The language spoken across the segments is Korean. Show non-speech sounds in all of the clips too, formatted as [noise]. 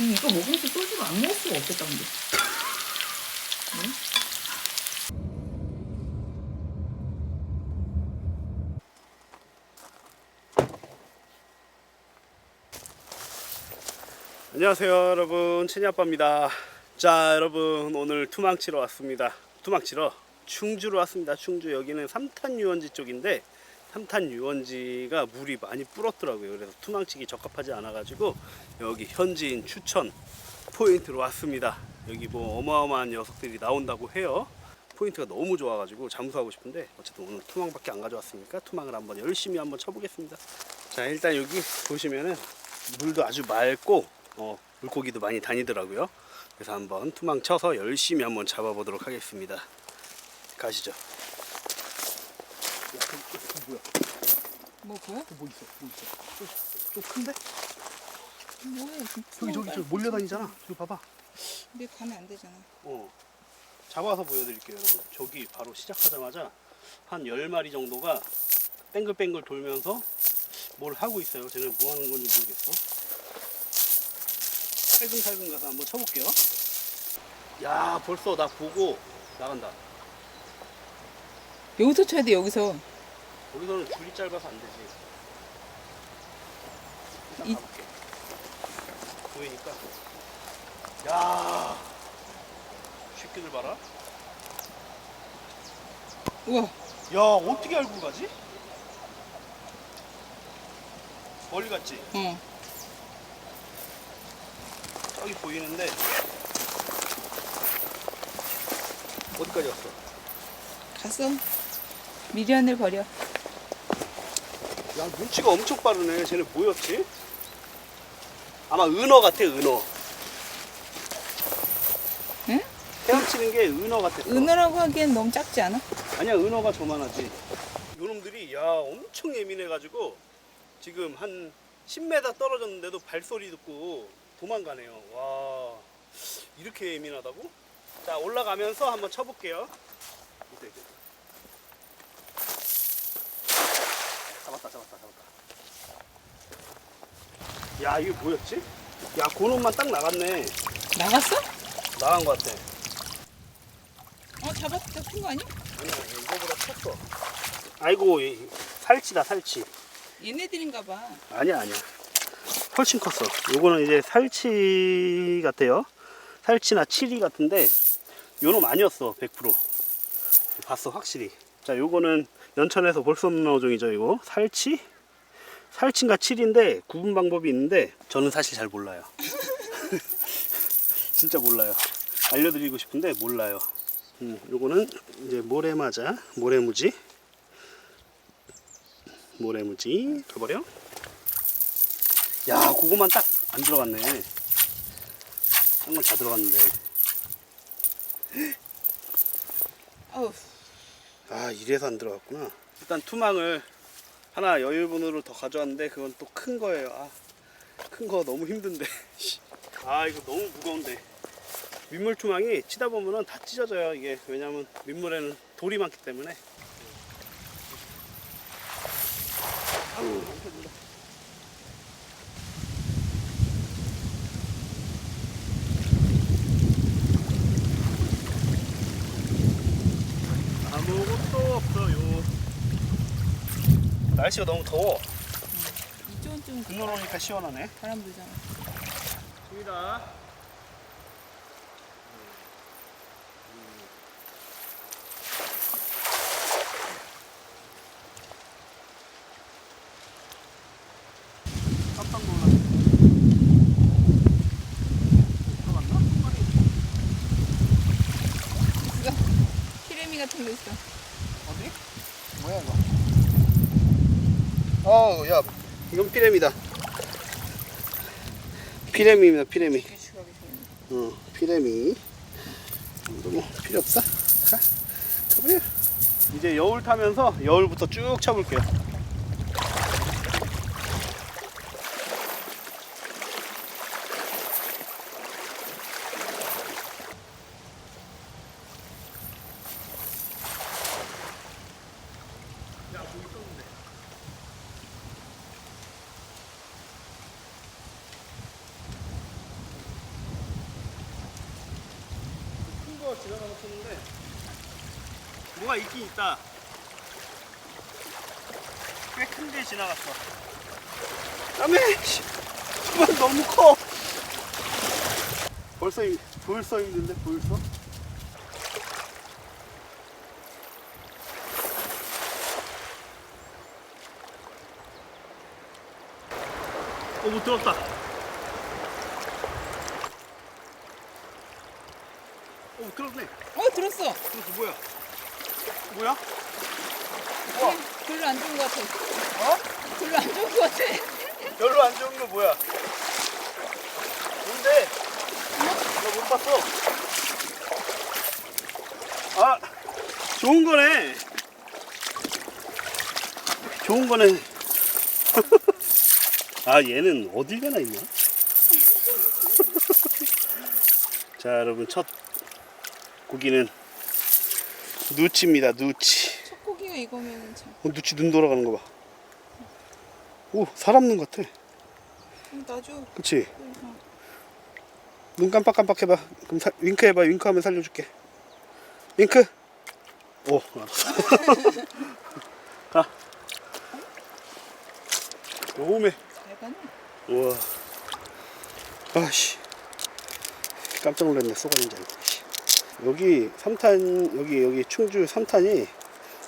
음, 이거 먹으면서 소주를 안 먹을 수가 없겠다 근데. 안녕하세요 여러분. 친이아빠입니다. 자 여러분. 오늘 투망 치러 왔습니다. 투망 치러 충주로 왔습니다. 충주. 여기는 삼탄 유원지 쪽인데 삼탄 유원지가 물이 많이 불었더라고요 그래서 투망 치기 적합하지 않아 가지고 여기 현지인 추천 포인트로 왔습니다 여기 뭐 어마어마한 녀석들이 나온다고 해요 포인트가 너무 좋아가지고 잠수하고 싶은데 어쨌든 오늘 투망밖에 안 가져왔으니까 투망을 한번 열심히 한번 쳐보겠습니다 자 일단 여기 보시면은 물도 아주 맑고 어, 물고기도 많이 다니더라고요. 그래서 한번 투망 쳐서 열심히 한번 잡아보도록 하겠습니다. 가시죠. 뭐야? 뭐 뭐야? 그뭐 있어? 뭐 있어? 좀, 좀 큰데? 뭐야? 저기 저기 저기 몰려다니잖아. 저기 봐봐. 근데 가면 안 되잖아. 어. 잡아서 보여드릴게요, 여러분. 저기 바로 시작하자마자 한 10마리 정도가 뱅글뱅글 돌면서 뭘 하고 있어요. 쟤는 뭐 하는 건지 모르겠어. 살금살금 가서 한번 쳐볼게요. 야, 벌써 나 보고 나간다. 여기서 쳐야 돼 여기서. 여기서는 줄이 짧아서 안 되지. 이-. 보이니까. 야, 새끼들 봐라. 우와. 야 어떻게 알고 가지? 멀리 갔지? 어. 저기 보이는데 어디까지 갔어? 갔어. 미련을 버려. 야 눈치가 엄청 빠르네 쟤네 뭐였지? 아마 은어 같아 은어 응? 헤엄치는 게 은어 같았어 은어라고 하기엔 너무 작지 않아? 아니야 은어가 저만하지 요놈들이 야 엄청 예민해가지고 지금 한 10m 떨어졌는데도 발소리 듣고 도망가네요 와 이렇게 예민하다고? 자 올라가면서 한번 쳐볼게요 이때, 이때. 잡았다 잡았다 잡았다. 야 이게 뭐였지? 야 그놈만 딱 나갔네. 나갔어? 나간 것 같아. 어 잡았다 큰거 아니야? 아니야 이거보다 컸어. 아이고 이 살치다 살치. 얘네들인가 봐. 아니야 아니야. 훨씬 컸어. 요거는 이제 살치 같아요. 살치나 치리 같은데 요놈 아니었어 100% 봤어 확실히. 자 요거는 연천에서 볼 수 없는 어종이죠 이거. 살치? 살치인가 치리인데 구분 방법이 있는데 저는 사실 잘 몰라요. [laughs] 진짜 몰라요. 알려드리고 싶은데 몰라요. 음, 요거는 이제 모래맞아 모래무지. 모래무지. 가버려. 야, 그거만 딱 안 들어갔네. 딴건다 들어갔는데. 어우. 아, 이래서 안 들어갔구나. 일단 투망을 하나 여유분으로 더 가져왔는데 그건 또 큰 거예요. 아, 큰 거 너무 힘든데. [laughs] 씨. 아, 이거 너무 무거운데. 민물 투망이 치다 보면은 다 찢어져요. 이게 왜냐면 민물에는 돌이 많기 때문에. 아우, 아무것도 없어요. 날씨가 너무 더워. 이쪽은 좀눈 오니까 시원하네. 바람 불잖아. 입니다. 깜짝 놀랐네. 들어갔나? 한 마리. 이거 키레미 같은 거 있어. 어디? 뭐야 이거? 어, 야, 이건 피렘이. 길쭉하게 생겼네. 어, 피레미. 이거 뭐 필요 없어? 가. 가보요. 이제 여울 타면서 여울부터 쭉 쳐볼게요. 지나가봤었는데 뭐가 있긴 있다. 꽤 큰 게 지나갔어. 다음에 그만 너무 커. 벌써 이- 벌써 있는데 벌써? 어, 못 들었다. 어, 들었네. 어 들었어. 들었어, 뭐야? 뭐야? 아니, 별로 안 좋은 것 같아. 어? 별로 안 좋은 것 같아. 별로 안 좋은 거 뭐야? 뭔데? 나 못 봤어. 아, 좋은 거네. 좋은 거네. [laughs] 아, 얘는 어딜 가나 있냐? [laughs] 자, 여러분, 첫 고기는 누치입니다, 누치. 첫 고기가 이거면 참. 어, 누치 눈 돌아가는 거 봐. 오, 사람 눈 같아. 음, 나줘. 그치? 어. 눈 깜빡깜빡 해봐. 그럼 사, 윙크 해봐. 윙크하면 살려줄게. 윙크. 오. 알았어. [laughs] 가. 오메. 잘 가네. 우와. 아씨. 깜짝 놀랐네. 쏘가리인 줄 알고. 씨. 여기 삼탄 여기 여기 충주 삼탄이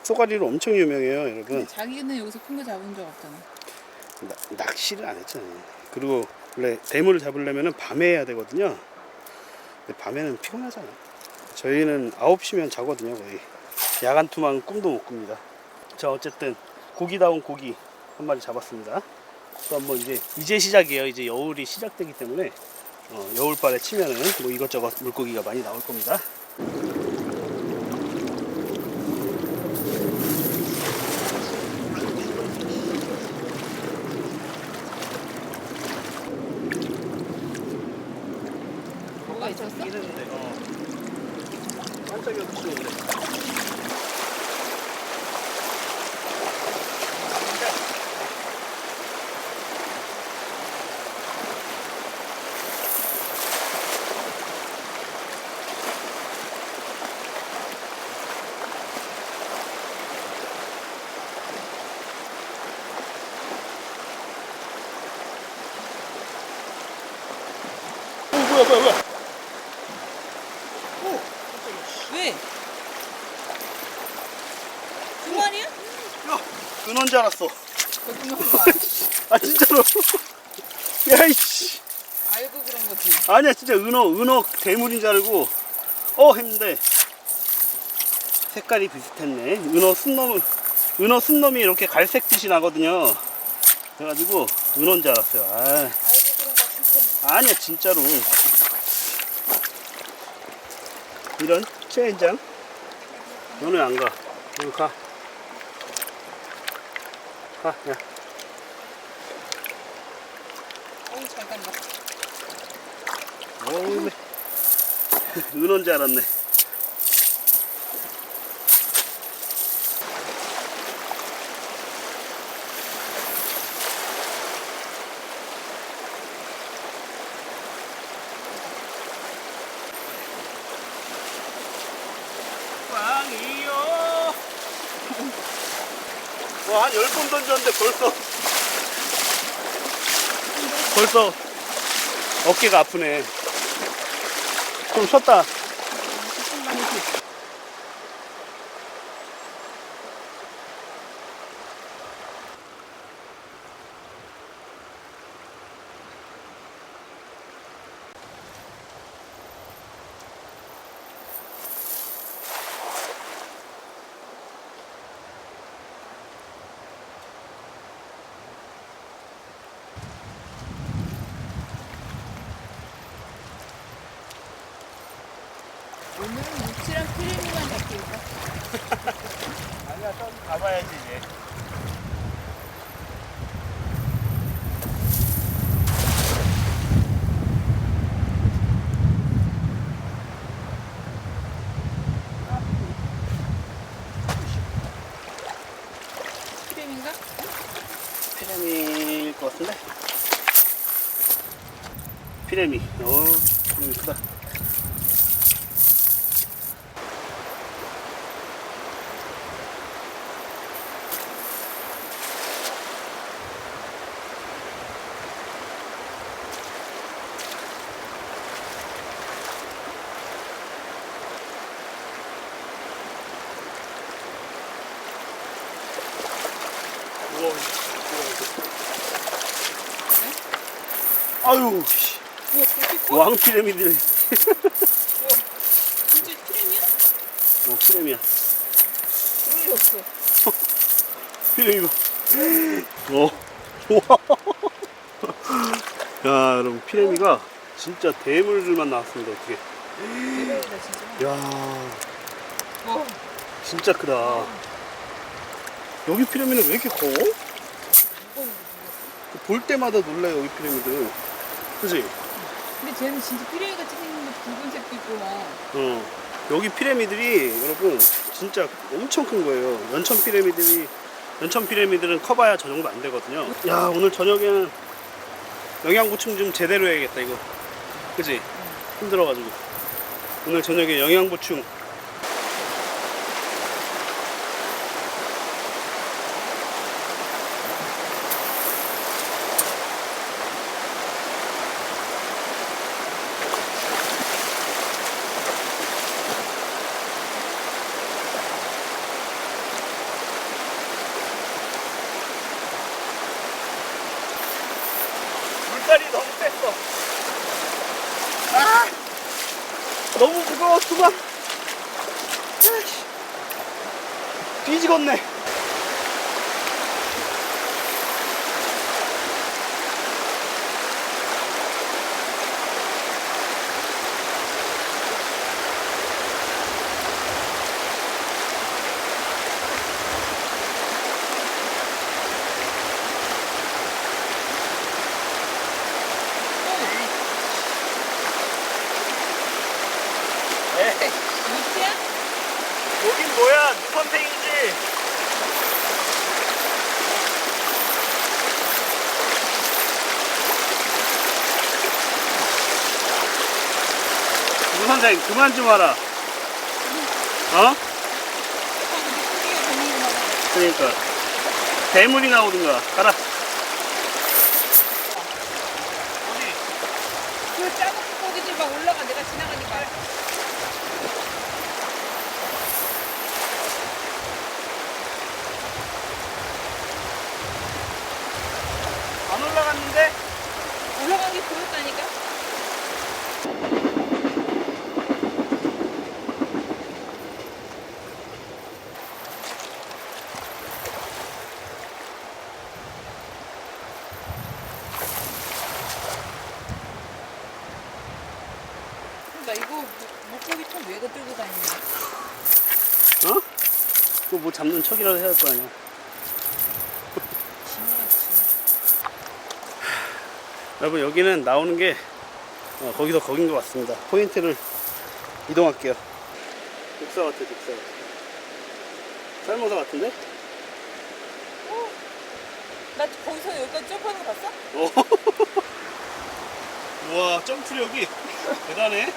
쏘가리로 엄청 유명해요, 여러분. 근데 자기는 여기서 큰 거 잡은 적 없잖아. 나- 낚시를 안 했잖아요. 그리고 원래 대물을 잡으려면 밤에 해야 되거든요. 근데 밤에는 피곤하잖아요. 저희는 9시면 자거든요, 거의. 야간 투망은 꿈도 못 꿉니다. 자, 어쨌든 고기다운 고기 한 마리 잡았습니다. 또 한번 이제 이제 시작이에요. 이제 여울이 시작되기 때문에 어, 여울발에 치면은 뭐 이것저것 물고기가 많이 나올 겁니다. 뭐가 있었어? 했는데, 어. 깜짝이야, 뭐야, 뭐야. 오. 왜? 두 마리야? 야, 은원 줄 알았어. [laughs] 아, 진짜로. [laughs] 야, 이씨. 알고 그런 거지. 아니야, 진짜 은어, 은어 대물인 줄 알고, 어, 했는데, 색깔이 비슷했네. 은어 순놈, 은어 순놈이 이렇게 갈색 빛이 나거든요. 그래가지고, 은어인 줄 알았어요. 아. 아니야, 진짜로. 이런 젠장. 너는 안 가. 너 가. 가, 야. 어우 잘 간다. 어우, [laughs] 은어인 줄 알았네. 꽝이요. 와, 한 10번 던졌는데 벌써. 벌써 어깨가 아프네. 좀 쉬었다. 오늘은 무치랑 피레미만 잡힐까? 아니야, 좀 가봐야지 이제. 피레미인가? 피레미일 것 같은데? 피레미. 무거운. 아유, 뭐, 왕피레미들 진짜 크림이야? 어, 피레미야. 피레미 봐 어. 야 여러분, 피레미가 진짜 대물들만 나왔습니다, 어떻게. 대박이다, 진짜. 야, 진짜 크다. 여기 피라미드는 왜 이렇게 커? 볼 때마다 놀라요, 여기 피라미드. 그지? 근데 쟤는 진짜 같이 생긴 붉은색도 있고 막 어. 여기 피라미들이 여러분 진짜 엄청 큰 거예요. 연천 피라미들이 연천 피라미들은 커봐야 저 정도 안 되거든요. 야 오늘 저녁에는 영양 보충 좀 제대로 해야겠다 이거. 그지? 힘들어가지고 오늘 저녁에 영양 보충. 물살이 너무 셌어. 아! 너무 무거워, 수박. 아이씨. 뒤지겠네. 에이, 밑이야? 여긴 뭐야? 누선생이지? 누선생, 그만 좀 와라. 어? 그러니까. 대물이 나오든가. 가라. 어디? 그 작은 물고기들 막 올라가 내가 지나가니까 안 올라갔는데? 올라간 게 보였다니까 나 이거 물- 물고기 통 왜 들고 다니냐 어? 그거 뭐 잡는 척이라도 해야 할 거 아니야. 여러분, 여기는 나오는 게, 어, 거기서 거긴 것 같습니다. 포인트를 이동할게요. 독사 같아, 독사. 쌀모사 같은데? 나 거기서 여기까지 점프하는 거 봤어? 어. [laughs] 우와 점프력이 대단해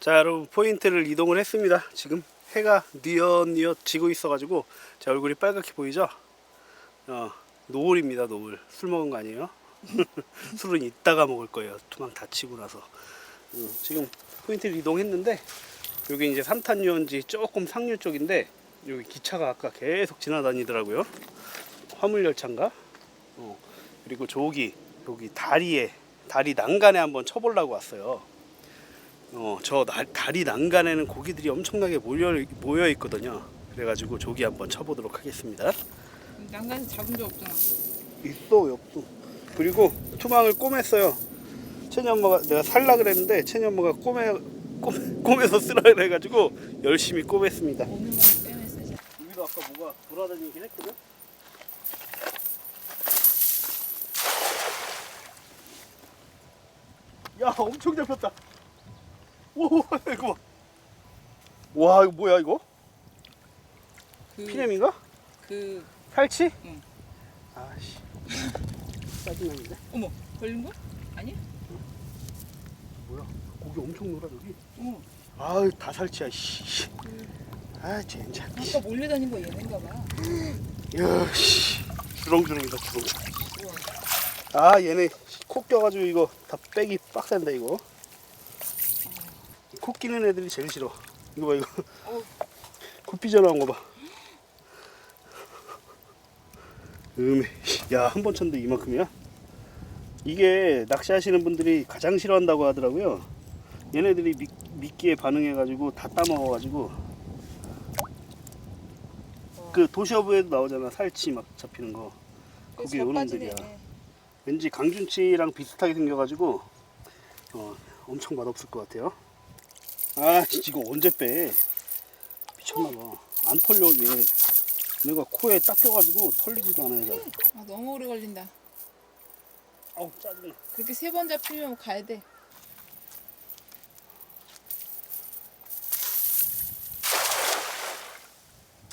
자 여러분 포인트를 이동을 했습니다 지금 해가 뉘엿뉘엿 지고 있어 가지고 제 얼굴이 빨갛게 보이죠? 어, 노을입니다 노을. 술 먹은 거 아니에요? [laughs] 술은 이따가 먹을 거예요. 투망 다치고 나서. 음, 지금 포인트를 이동했는데 여기 이제 삼탄 유원지 조금 상류 쪽인데 여기 기차가 아까 계속 지나다니더라고요. 화물 열차인가? 어, 그리고 저기 여기 다리에 다리 난간에 한번 쳐보려고 왔어요. 어, 저 나- 다리 난간에는 고기들이 엄청나게 모여 모여 있거든요. 그래가지고 저기 한번 쳐보도록 하겠습니다. 난간에서 잡은 적 없잖아 있어 없어. 그리고 투망을 꼬맸어요. 채니 엄마가 내가 살라 그랬는데 채니 엄마가 꼬매 꼬, 꼬매서 쓰라 그래가지고 열심히 꼬맸습니다. 오늘만 빼냈어 이제. 여기도 아까 뭐가 돌아다니긴 했거든. 야 엄청 잡혔다. 오 [laughs] 이거 봐. 와 이거 뭐야 이거? 그, 피렘인가? 그 살치? 응. 아씨 짜증나는데. 어머 걸린 거? 아니야? 뭐야? 고기 엄청 놀아 저기. 어 아다 살치야. 씨. 아 젠장. 아까 몰려다닌 거 얘네인가 봐 야 씨. 주렁주렁이다 주렁. 우와 아 얘네 코 껴가지고 이거 다 빼기 빡센데 이거 코 끼는 애들이 제일 싫어 이거 봐 이거 어. 코 삐져나온 거 봐 음에 야 한 번 쳤는데 이만큼이야 이게 낚시하시는 분들이 가장 싫어한다고 하더라고요. 얘네들이 미, 미끼에 반응해가지고 다 따먹어가지고 그 도시어부에도 나오잖아 살치 막 잡히는 거. 그게 잘 요놈들이야. 왠지 강준치랑 비슷하게 생겨가지고 어, 엄청 맛없을 것 같아요. 아 씨, 이거 언제 빼? 미쳤나봐. 안 털려 얘. 내가 코에 딱 껴가지고 털리지도 않아요. 잘. 아 너무 오래 걸린다. 아우 짜증나. 그렇게 세 번 잡히면 가야 돼.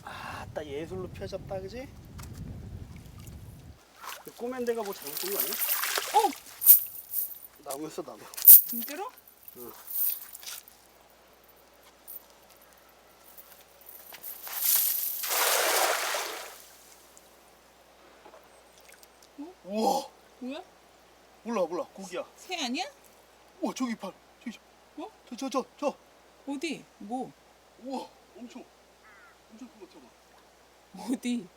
아따 예술로 펴졌다 그지? 그 꼬맨 데가 뭐 잘못된 거 아니야? 어 나무였어 나무. 진짜로? 응. 우와 뭐야? 몰라 몰라 고기야. 새 아니야? 우와 저기 팔 저기 어? 저저 저 저. 어디? 뭐? 우와 엄청 엄청 큰거 같아. 어디?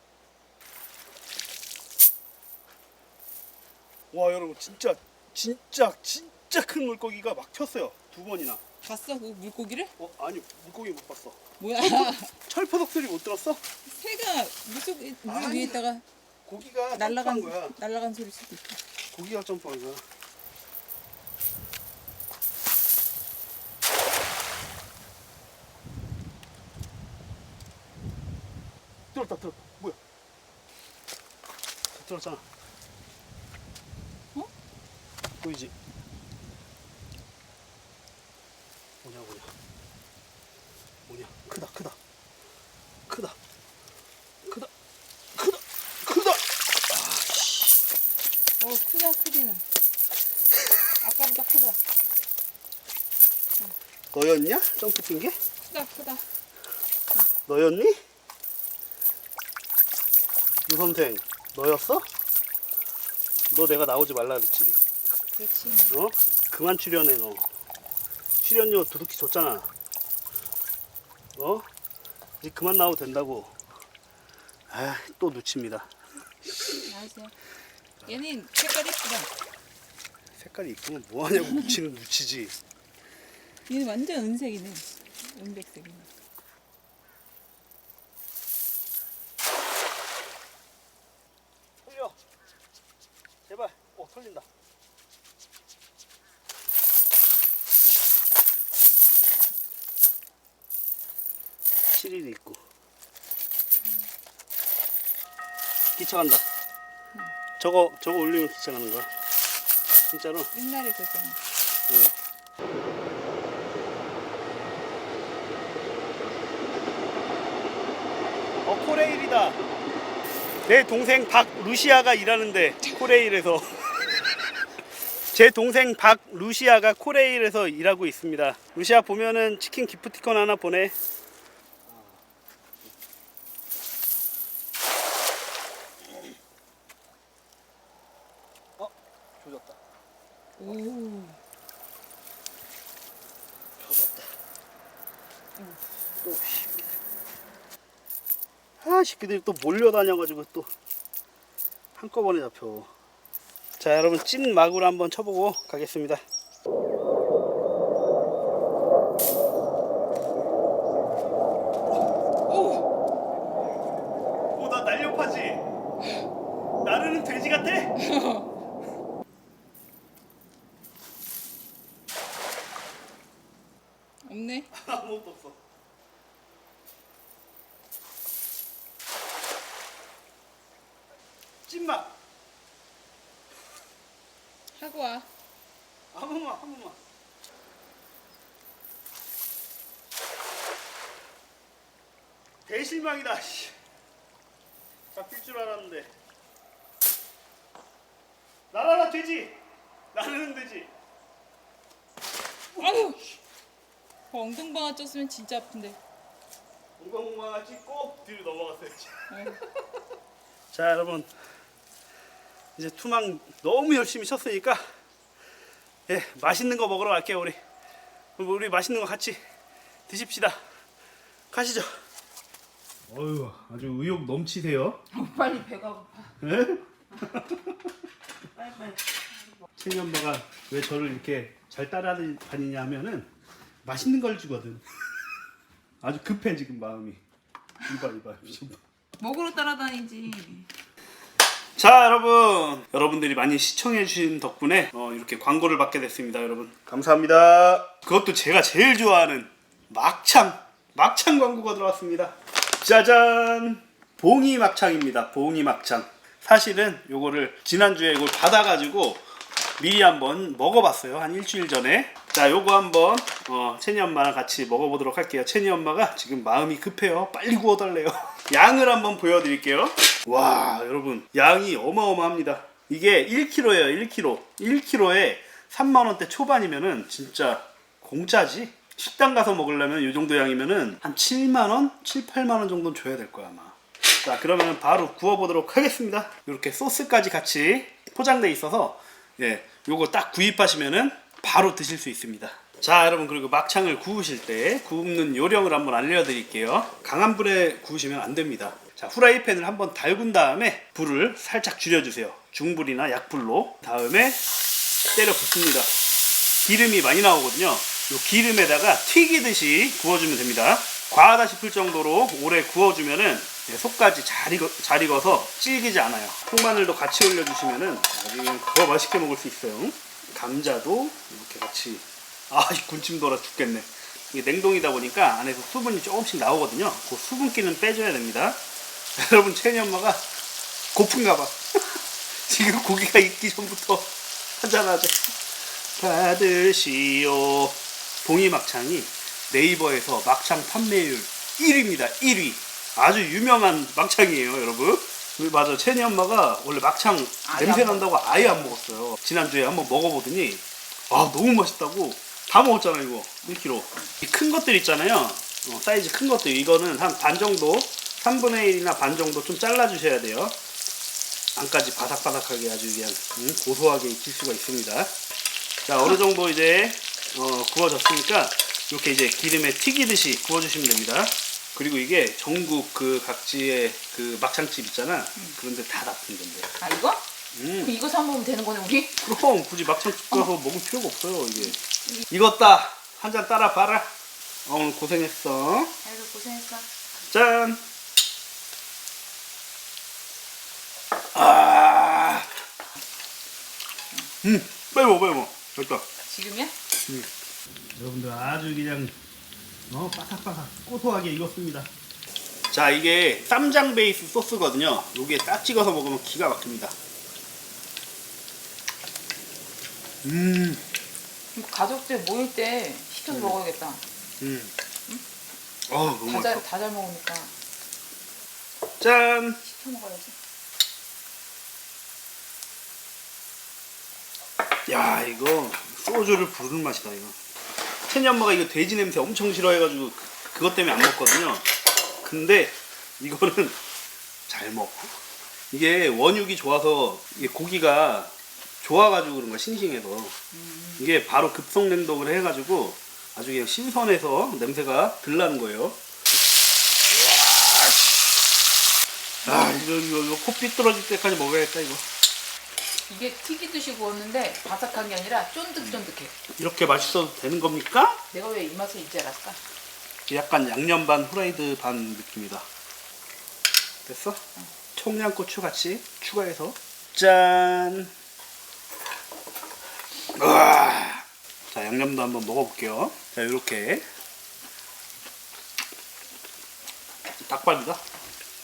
와 여러분 진짜 진짜 진짜 큰 물고기가 막 튀었어요 두 번이나. 봤어 그 물고기를? 어 아니 물고기 못 봤어. 뭐야? [laughs] 철포석 소리 못 들었어? 새가 물속 물 아니. 위에 있다가 고기가 날라간 점프한 거야. 날라간 소리 수도 있고. 고기가 점프한 거야. 들었다 들었다 뭐야? 들었잖아. 어? 보이지? 뭐냐 뭐냐 뭐냐 크다 크다 크다 크다 크다 크다 어 크다 크기는. 아까보다 크다. 너였냐? 점프 뛴 게? 크다 크다. 너였니? 유 선생 너였어? 너 내가 나오지 말라 그랬지 그렇지. 어? 그만 출연해 너 출연료 두둑히 줬잖아 어? 이제 그만 나와도 된다고 아또 놓칩니다 알았어. 얘는 색깔 이쁘다. 색깔이 이쁘면 뭐하냐고 놓치는 놓치지 얘는 완전 은색이네. 은백색이네. 털려 제발 어 털린다 실일이 있고 기차 간다 저거 저거 올리면 기차 가는 거야 진짜로 옛날에 그랬잖아. 응. 어 코레일이다. 내 동생 박 루시아가 일하는데 코레일에서 [laughs] 제 동생 박 루시아가 코레일에서 일하고 있습니다. 루시아 보면은 치킨 기프티콘 하나 보내. 어 조졌다. 오. 터졌다. 또 새끼들. 아 새끼들이 또 몰려다녀가지고 또 한꺼번에 잡혀. 자 여러분 찐 마구를 한번 쳐보고 가겠습니다. 오. 오나 날렵하지? 나르는 돼지 같아? 없네. 아무것도 없어. 찐맛 하고 와. 한 번만 한 번만. 대 실망이다. 씨. 잡힐 줄 알았는데. 나라라 돼지. 나르는 돼지. 아유. 그 엉덩방아 쪘으면 진짜 아픈데. 웅방웅방아 찍고 뒤로 넘어갔어야지. 아유. 자 여러분 이제 투망 너무 열심히 쳤으니까 예 맛있는 거 먹으러 갈게요 우리 우리 맛있는 거 같이 드십시다 가시죠 어휴 아주 의욕 넘치세요 빨리 배가 고파. 예? 빨리 빨리. 엄마가 왜 저를 이렇게 잘 따라다니냐면은 맛있는 걸 주거든. 아주 급해 지금 마음이. 이봐 이봐 좀 봐. 먹으러 따라다니지. 자 여러분 여러분들이 많이 시청해 주신 덕분에 어, 이렇게 광고를 받게 됐습니다 여러분 감사합니다 그것도 제가 제일 좋아하는 막창 막창 광고가 들어왔습니다 짜잔 봉이 막창입니다. 봉이 막창. 사실은 요거를 지난주에 이걸 받아가지고 미리 한번 먹어봤어요. 한 일주일 전에. 자 요거 한번 어, 채니 엄마랑 같이 먹어보도록 할게요. 채니 엄마가 지금 마음이 급해요. 빨리 구워달래요. [laughs] 양을 한번 보여드릴게요. 와 여러분. 양이 어마어마합니다. 이게 1kg예요 1kg 1kg에 3만원대 초반이면은 진짜 공짜지 식당 가서 먹으려면 이 정도 양이면은 한 7만 원? 7, 8만 원 정도는 줘야 될 거야 아마. 자 그러면 바로 구워보도록 하겠습니다. 이렇게 소스까지 같이 포장돼 있어서 예 요거 딱 구입하시면은 바로 드실 수 있습니다. 자 여러분 그리고 막창을 구우실 때 굽는 요령을 한번 알려드릴게요. 강한 불에 구우시면 안 됩니다. 자 후라이팬을 한번 달군 다음에 불을 살짝 줄여주세요. 중불이나 약불로. 다음에 때려 붓습니다. 기름이 많이 나오거든요. 이 기름에다가 튀기듯이 구워주면 됩니다. 과하다 싶을 정도로 오래 구워주면은 네, 속까지 잘, 익어, 잘 익어서 질기지 않아요. 통마늘도 같이 올려주시면은 그냥 더 맛있게 먹을 수 있어요. 감자도 이렇게 같이 아, 이 군침 돌아 죽겠네. 이게 냉동이다 보니까 안에서 수분이 조금씩 나오거든요. 그 수분기는 빼줘야 됩니다. [laughs] 여러분 채니 엄마가 고픈가 봐. [laughs] 지금 고기가 익기 전부터 [laughs] 한잔하죠. 받으시오. 봉이 막창이 네이버에서 막창 판매율 1위입니다. 1위. 아주 유명한 막창이에요, 여러분. 그 맞아. 채니 엄마가 원래 막창 냄새 안 난다고 아예 안 먹었어요. 지난주에 한번 먹어보더니 아 너무 맛있다고 다 먹었잖아 이거 1kg. 이 큰 것들 있잖아요. 어, 사이즈 큰 것들 이거는 한 반 정도 3분의 1이나 반 정도 좀 잘라주셔야 돼요. 안까지 바삭바삭하게 아주 그냥 음, 고소하게 익힐 수가 있습니다. 자 어느 정도 이제 어, 구워졌으니까 이렇게 이제 기름에 튀기듯이 구워주시면 됩니다. 그리고 이게 전국 그 각지의 그 막창집 있잖아. 그런데 다 놔둔 건데. 아 이거? 음. 그 이거 사 먹으면 되는 거네 우리? 그럼 굳이 막창집 가서 먹을 필요가 없어요 이게. 익었다. 한 잔 따라 봐라. 어, 오늘 고생했어. 아이고 고생했어. 짠. 아. 음, 빼먹어, 빼먹어. 됐다. 지금이야? 여러분들 아주 그냥 어 바삭바삭 고소하게 익었습니다. 자 이게 쌈장 베이스 소스거든요. 요게 딱 찍어서 먹으면 기가 막힙니다. 음, 가족들 모일 때 시켜서 먹어야겠다. 음. 어 너무 맛있어. 다잘 다잘 먹으니까 짠. 시켜 먹어야지. 야 이거 소주를 부르는 맛이다 이거. 채니 엄마가 이거 돼지 냄새 엄청 싫어해가지고 그- 그것 때문에 안 먹거든요. 근데 이거는 [laughs] 잘 먹어. 이게 원육이 좋아서 이게 고기가 좋아가지고 그런 거야 싱싱해서 이게 바로 급속 냉동을 해가지고 아주 그냥 신선해서 냄새가 들 나는 거예요. 아 이거 이거 이거 코 삐뚤어질 때까지 먹어야겠다 이거. 이게 튀기듯이 구웠는데 바삭한 게 아니라 쫀득쫀득해. 이렇게 맛있어도 되는 겁니까? 내가 왜 이 맛을 이제 알았을까? 약간 양념 반 후라이드 반 느낌이다. 됐어? 청양고추 같이 추가해서 짠. 우와. 자 양념도 한번 먹어볼게요. 자 이렇게 닭발이다.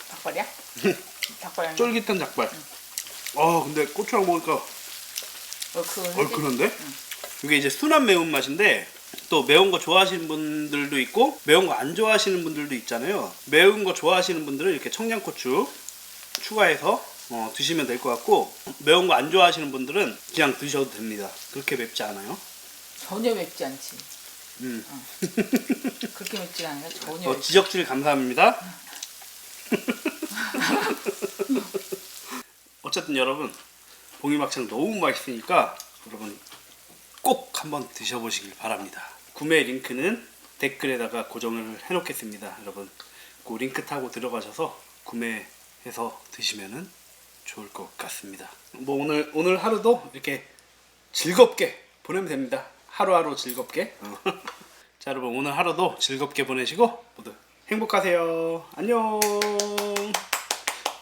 닭발이야? [laughs] 닭발. 쫄깃한 닭발. 아 근데 고추랑 먹으니까 얼큰하지? 얼큰한데? 이게 이제 순한 매운맛인데 또 매운 거 좋아하시는 분들도 있고 매운 거 안 좋아하시는 분들도 있잖아요. 매운 거 좋아하시는 분들은 이렇게 청양고추 추가해서 어, 드시면 될 것 같고 매운 거 안 좋아하시는 분들은 그냥 드셔도 됩니다. 그렇게 맵지 않아요. 전혀 맵지 않지. 음. 그렇게 맵지가 않아요. 전혀. 어, 맵지. 지적질 감사합니다. [laughs] 어쨌든 여러분 봉이막창 너무 맛있으니까 여러분 꼭 한번 드셔보시길 바랍니다. 구매 링크는 댓글에다가 고정을 해놓겠습니다. 여러분 그 링크 타고 들어가셔서 구매해서 드시면은 좋을 것 같습니다. 뭐 오늘 오늘 하루도 이렇게 즐겁게 보내면 됩니다. 하루하루 즐겁게. 어. [laughs] 자 여러분 오늘 하루도 즐겁게 보내시고 모두 행복하세요. 안녕.